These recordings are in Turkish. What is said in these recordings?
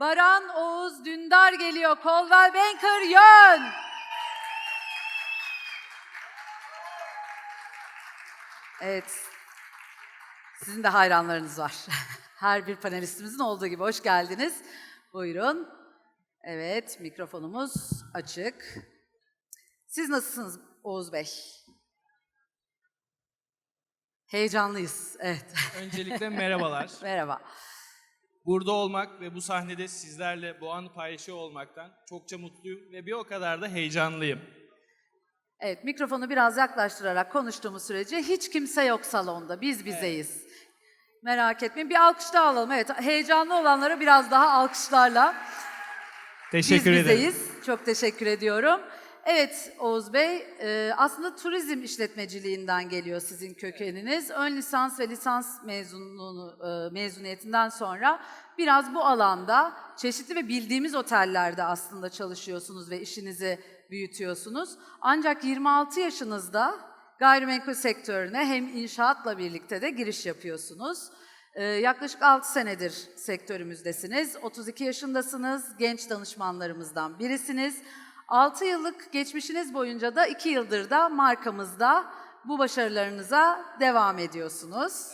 Baran Oğuz Dündar geliyor. Colwell Banker yön. Evet. Sizin de hayranlarınız var. Her bir panelistimizin olduğu gibi. Hoş geldiniz. Buyurun. Evet, mikrofonumuz açık. Siz nasılsınız Oğuz Bey? Heyecanlıyız. Evet. Öncelikle merhabalar. Merhaba. Burada olmak ve bu sahnede sizlerle bu anı paylaşıyor olmaktan çokça mutluyum ve bir o kadar da heyecanlıyım. Evet, mikrofonu biraz yaklaştırarak konuştuğumuz sürece hiç kimse yok salonda. Biz bizeyiz. Merak etmeyin. Bir alkış daha alalım. Evet, heyecanlı olanlara biraz daha alkışlarla. Teşekkür Biz ederim. bizeyiz. Çok teşekkür ediyorum. Evet Oğuz Bey, e, aslında turizm işletmeciliğinden geliyor sizin kökeniniz. Ön lisans ve lisans mezunluğunu, e, mezuniyetinden sonra biraz bu alanda çeşitli ve bildiğimiz otellerde aslında çalışıyorsunuz ve işinizi büyütüyorsunuz. Ancak 26 yaşınızda gayrimenkul sektörüne hem inşaatla birlikte de giriş yapıyorsunuz. Ee, yaklaşık 6 senedir sektörümüzdesiniz. 32 yaşındasınız. Genç danışmanlarımızdan birisiniz. 6 yıllık geçmişiniz boyunca da 2 yıldır da markamızda bu başarılarınıza devam ediyorsunuz.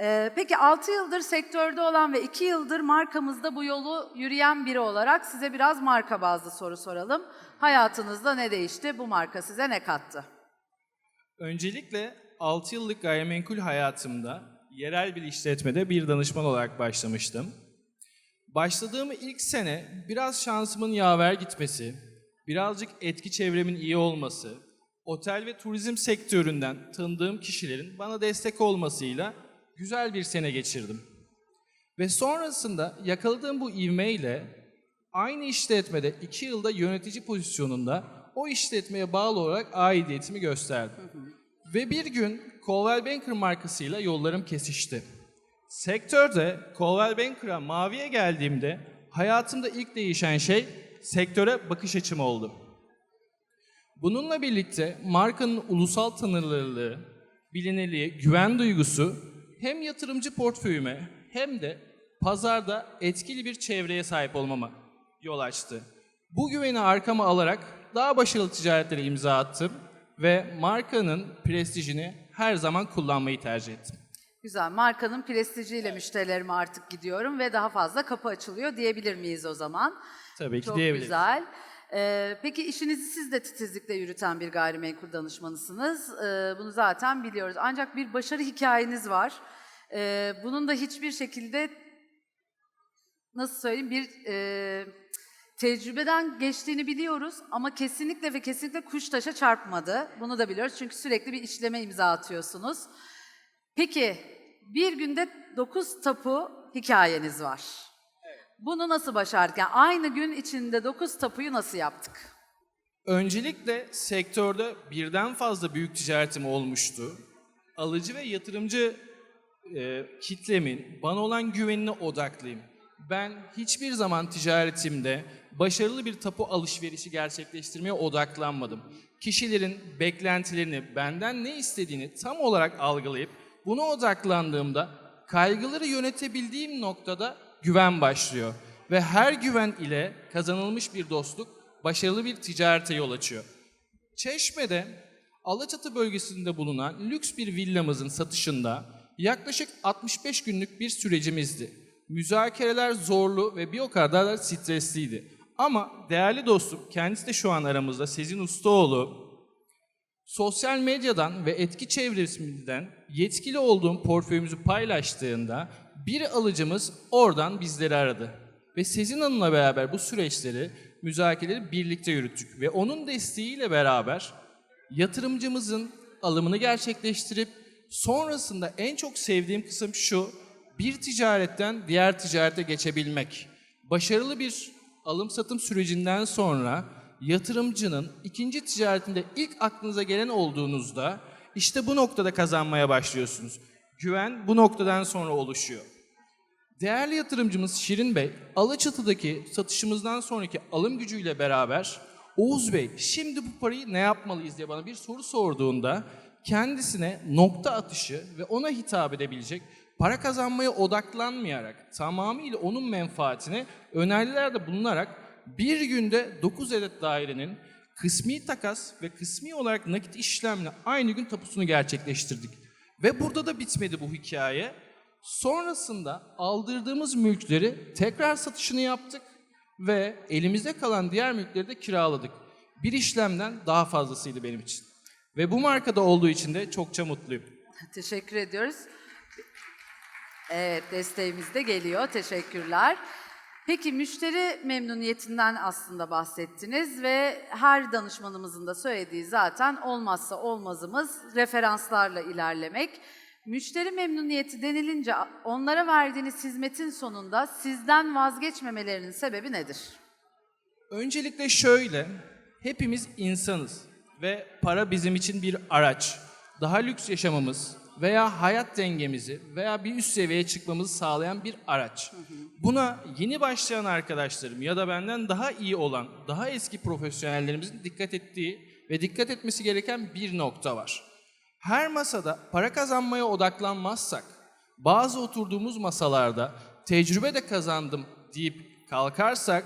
Ee, peki 6 yıldır sektörde olan ve 2 yıldır markamızda bu yolu yürüyen biri olarak size biraz marka bazlı soru soralım. Hayatınızda ne değişti? Bu marka size ne kattı? Öncelikle 6 yıllık gayrimenkul hayatımda yerel bir işletmede bir danışman olarak başlamıştım. Başladığım ilk sene biraz şansımın yaver gitmesi, birazcık etki çevremin iyi olması, otel ve turizm sektöründen tanıdığım kişilerin bana destek olmasıyla güzel bir sene geçirdim. Ve sonrasında yakaladığım bu ivmeyle aynı işletmede 2 yılda yönetici pozisyonunda o işletmeye bağlı olarak aidiyetimi gösterdim. Ve bir gün Colwell Banker markasıyla yollarım kesişti. Sektörde Colwell Banker'a maviye geldiğimde hayatımda ilk değişen şey sektöre bakış açım oldu. Bununla birlikte markanın ulusal tanınırlığı, bilinirliği, güven duygusu hem yatırımcı portföyüme hem de pazarda etkili bir çevreye sahip olmama yol açtı. Bu güveni arkama alarak daha başarılı ticaretlere imza attım ve markanın prestijini her zaman kullanmayı tercih ettim. Güzel. Markanın prestijiyle müşterilerime artık gidiyorum ve daha fazla kapı açılıyor diyebilir miyiz o zaman? Tabii ki Çok diyebiliriz. güzel. Ee, peki işinizi siz de titizlikle yürüten bir gayrimenkul danışmanısınız. Ee, bunu zaten biliyoruz. Ancak bir başarı hikayeniz var. Ee, bunun da hiçbir şekilde nasıl söyleyeyim bir e, tecrübeden geçtiğini biliyoruz ama kesinlikle ve kesinlikle kuş taşa çarpmadı. Bunu da biliyoruz çünkü sürekli bir işleme imza atıyorsunuz. Peki bir günde 9 tapu hikayeniz var. Bunu nasıl başardık? Yani aynı gün içinde 9 tapuyu nasıl yaptık? Öncelikle sektörde birden fazla büyük ticaretim olmuştu. Alıcı ve yatırımcı e, kitlemin bana olan güvenine odaklıyım. Ben hiçbir zaman ticaretimde başarılı bir tapu alışverişi gerçekleştirmeye odaklanmadım. Kişilerin beklentilerini, benden ne istediğini tam olarak algılayıp buna odaklandığımda kaygıları yönetebildiğim noktada güven başlıyor. Ve her güven ile kazanılmış bir dostluk başarılı bir ticarete yol açıyor. Çeşme'de Alaçatı bölgesinde bulunan lüks bir villamızın satışında yaklaşık 65 günlük bir sürecimizdi. Müzakereler zorlu ve bir o kadar da stresliydi. Ama değerli dostum, kendisi de şu an aramızda Sezin Ustaoğlu, sosyal medyadan ve etki çevresimizden yetkili olduğum portföyümüzü paylaştığında bir alıcımız oradan bizleri aradı. Ve Sezin Hanım'la beraber bu süreçleri, müzakereleri birlikte yürüttük. Ve onun desteğiyle beraber yatırımcımızın alımını gerçekleştirip sonrasında en çok sevdiğim kısım şu, bir ticaretten diğer ticarete geçebilmek. Başarılı bir alım satım sürecinden sonra yatırımcının ikinci ticaretinde ilk aklınıza gelen olduğunuzda işte bu noktada kazanmaya başlıyorsunuz. Güven bu noktadan sonra oluşuyor. Değerli yatırımcımız Şirin Bey, Alaçatı'daki satışımızdan sonraki alım gücüyle beraber Oğuz Bey şimdi bu parayı ne yapmalıyız diye bana bir soru sorduğunda kendisine nokta atışı ve ona hitap edebilecek para kazanmaya odaklanmayarak tamamıyla onun menfaatine önerilerde bulunarak bir günde 9 adet dairenin kısmi takas ve kısmi olarak nakit işlemle aynı gün tapusunu gerçekleştirdik. Ve burada da bitmedi bu hikaye. Sonrasında aldırdığımız mülkleri tekrar satışını yaptık ve elimizde kalan diğer mülkleri de kiraladık. Bir işlemden daha fazlasıydı benim için. Ve bu markada olduğu için de çokça mutluyum. Teşekkür ediyoruz. Evet, desteğimiz de geliyor. Teşekkürler. Peki müşteri memnuniyetinden aslında bahsettiniz ve her danışmanımızın da söylediği zaten olmazsa olmazımız referanslarla ilerlemek. Müşteri memnuniyeti denilince onlara verdiğiniz hizmetin sonunda sizden vazgeçmemelerinin sebebi nedir? Öncelikle şöyle, hepimiz insanız ve para bizim için bir araç. Daha lüks yaşamamız veya hayat dengemizi veya bir üst seviyeye çıkmamızı sağlayan bir araç. Buna yeni başlayan arkadaşlarım ya da benden daha iyi olan, daha eski profesyonellerimizin dikkat ettiği ve dikkat etmesi gereken bir nokta var. Her masada para kazanmaya odaklanmazsak, bazı oturduğumuz masalarda tecrübe de kazandım deyip kalkarsak,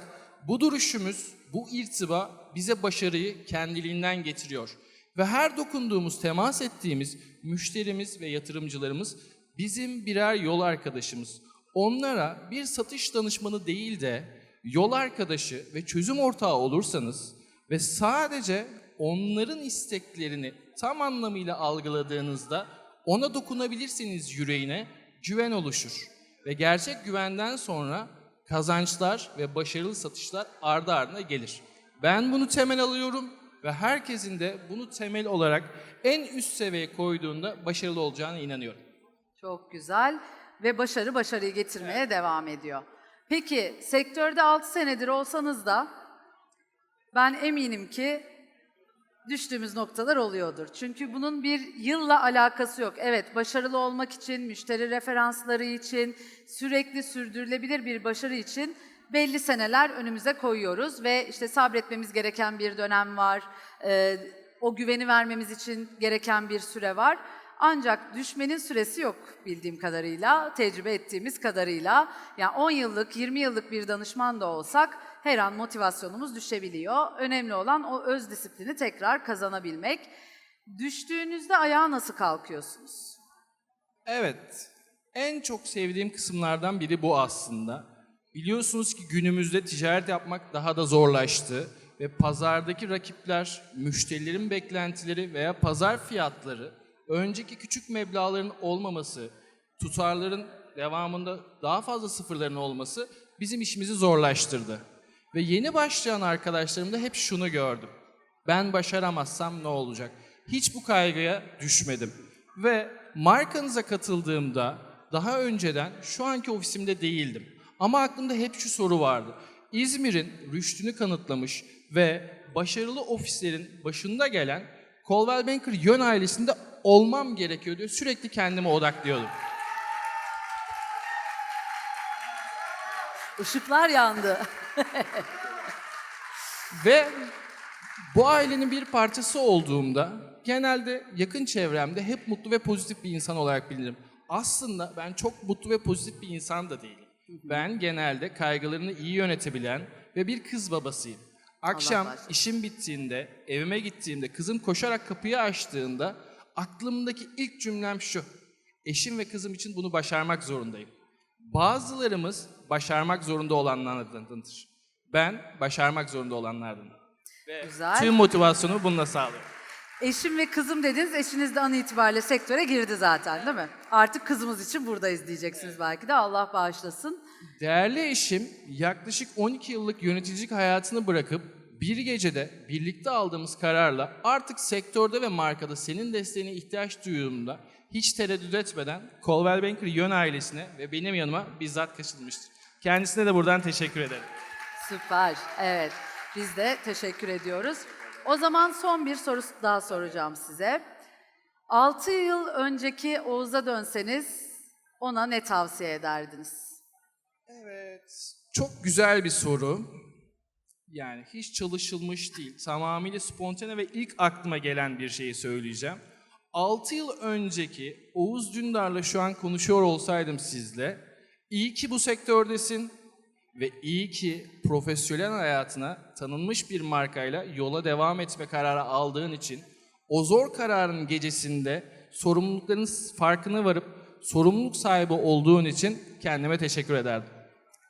bu duruşumuz, bu irtiba bize başarıyı kendiliğinden getiriyor. Ve her dokunduğumuz, temas ettiğimiz müşterimiz ve yatırımcılarımız bizim birer yol arkadaşımız. Onlara bir satış danışmanı değil de yol arkadaşı ve çözüm ortağı olursanız ve sadece onların isteklerini tam anlamıyla algıladığınızda ona dokunabilirsiniz yüreğine, güven oluşur. Ve gerçek güvenden sonra kazançlar ve başarılı satışlar ardı ardına gelir. Ben bunu temel alıyorum ve herkesin de bunu temel olarak en üst seviyeye koyduğunda başarılı olacağına inanıyorum. Çok güzel ve başarı başarıyı getirmeye devam ediyor. Peki sektörde 6 senedir olsanız da ben eminim ki düştüğümüz noktalar oluyordur. Çünkü bunun bir yılla alakası yok. Evet, başarılı olmak için, müşteri referansları için, sürekli sürdürülebilir bir başarı için belli seneler önümüze koyuyoruz ve işte sabretmemiz gereken bir dönem var. Ee, o güveni vermemiz için gereken bir süre var. Ancak düşmenin süresi yok bildiğim kadarıyla, tecrübe ettiğimiz kadarıyla. Yani 10 yıllık, 20 yıllık bir danışman da olsak her an motivasyonumuz düşebiliyor. Önemli olan o öz disiplini tekrar kazanabilmek. Düştüğünüzde ayağa nasıl kalkıyorsunuz? Evet, en çok sevdiğim kısımlardan biri bu aslında. Biliyorsunuz ki günümüzde ticaret yapmak daha da zorlaştı ve pazardaki rakipler, müşterilerin beklentileri veya pazar fiyatları, önceki küçük meblağların olmaması, tutarların devamında daha fazla sıfırların olması bizim işimizi zorlaştırdı. Ve yeni başlayan arkadaşlarımda hep şunu gördüm. Ben başaramazsam ne olacak? Hiç bu kaygıya düşmedim. Ve markanıza katıldığımda daha önceden şu anki ofisimde değildim. Ama aklımda hep şu soru vardı. İzmir'in rüştünü kanıtlamış ve başarılı ofislerin başında gelen Coldwell Banker yön ailesinde olmam gerekiyor diye sürekli kendime odaklıyordum. Işıklar yandı. Ve bu ailenin bir parçası olduğumda genelde yakın çevremde hep mutlu ve pozitif bir insan olarak bilinirim. Aslında ben çok mutlu ve pozitif bir insan da değilim. Ben genelde kaygılarını iyi yönetebilen ve bir kız babasıyım. Akşam bağışlasın. işim bittiğinde, evime gittiğimde, kızım koşarak kapıyı açtığında aklımdaki ilk cümlem şu. Eşim ve kızım için bunu başarmak zorundayım. Bazılarımız başarmak zorunda olanlardandır. Ben başarmak zorunda olanlardanım. Ve Güzel. tüm motivasyonumu bununla sağlıyorum. Eşim ve kızım dediniz, eşiniz de an itibariyle sektöre girdi zaten değil mi? Artık kızımız için buradayız diyeceksiniz belki de Allah bağışlasın. Değerli eşim yaklaşık 12 yıllık yöneticilik hayatını bırakıp bir gecede birlikte aldığımız kararla artık sektörde ve markada senin desteğine ihtiyaç duyduğumda hiç tereddüt etmeden Colwell Banker yön ailesine ve benim yanıma bizzat kaçılmıştır. Kendisine de buradan teşekkür ederim. Süper, evet. Biz de teşekkür ediyoruz. O zaman son bir soru daha soracağım size. 6 yıl önceki Oğuz'a dönseniz ona ne tavsiye ederdiniz? Evet. Çok güzel bir soru. Yani hiç çalışılmış değil. Tamamıyla spontane ve ilk aklıma gelen bir şeyi söyleyeceğim. 6 yıl önceki Oğuz Dündar'la şu an konuşuyor olsaydım sizle, iyi ki bu sektördesin ve iyi ki profesyonel hayatına tanınmış bir markayla yola devam etme kararı aldığın için o zor kararın gecesinde sorumlulukların farkına varıp sorumluluk sahibi olduğun için kendime teşekkür ederdim.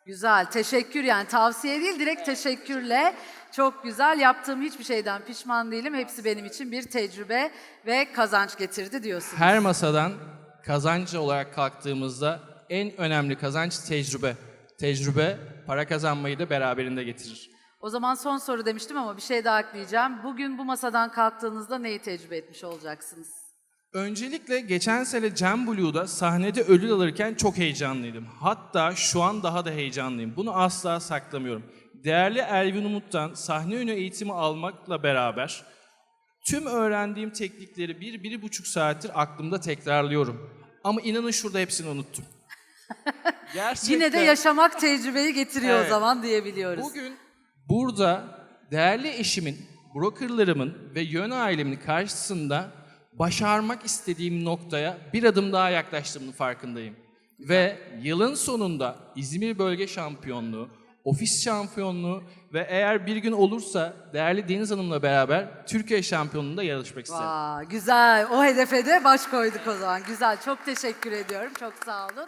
Güzel, teşekkür yani tavsiye değil direkt teşekkürle. Çok güzel, yaptığım hiçbir şeyden pişman değilim. Hepsi benim için bir tecrübe ve kazanç getirdi diyorsunuz. Her masadan kazanç olarak kalktığımızda en önemli kazanç tecrübe. Tecrübe para kazanmayı da beraberinde getirir. O zaman son soru demiştim ama bir şey daha ekleyeceğim. Bugün bu masadan kalktığınızda neyi tecrübe etmiş olacaksınız? Öncelikle geçen sene Cem Blue'da sahnede ödül alırken çok heyecanlıydım. Hatta şu an daha da heyecanlıyım. Bunu asla saklamıyorum. Değerli Elvin Umut'tan sahne önü eğitimi almakla beraber tüm öğrendiğim teknikleri bir, bir buçuk saattir aklımda tekrarlıyorum. Ama inanın şurada hepsini unuttum. Gerçekten. Yine de yaşamak tecrübeyi getiriyor o Evet. zaman diyebiliyoruz. Bugün burada değerli eşimin, brokerlarımın ve yön ailemin karşısında başarmak istediğim noktaya bir adım daha yaklaştığımın farkındayım. Ve yılın sonunda İzmir Bölge Şampiyonluğu, ofis şampiyonluğu ve eğer bir gün olursa değerli Deniz Hanım'la beraber Türkiye Şampiyonluğu'nda yarışmak isterim. Vay, güzel. O hedefe de baş koyduk o zaman. Güzel. Çok teşekkür ediyorum. Çok sağ olun.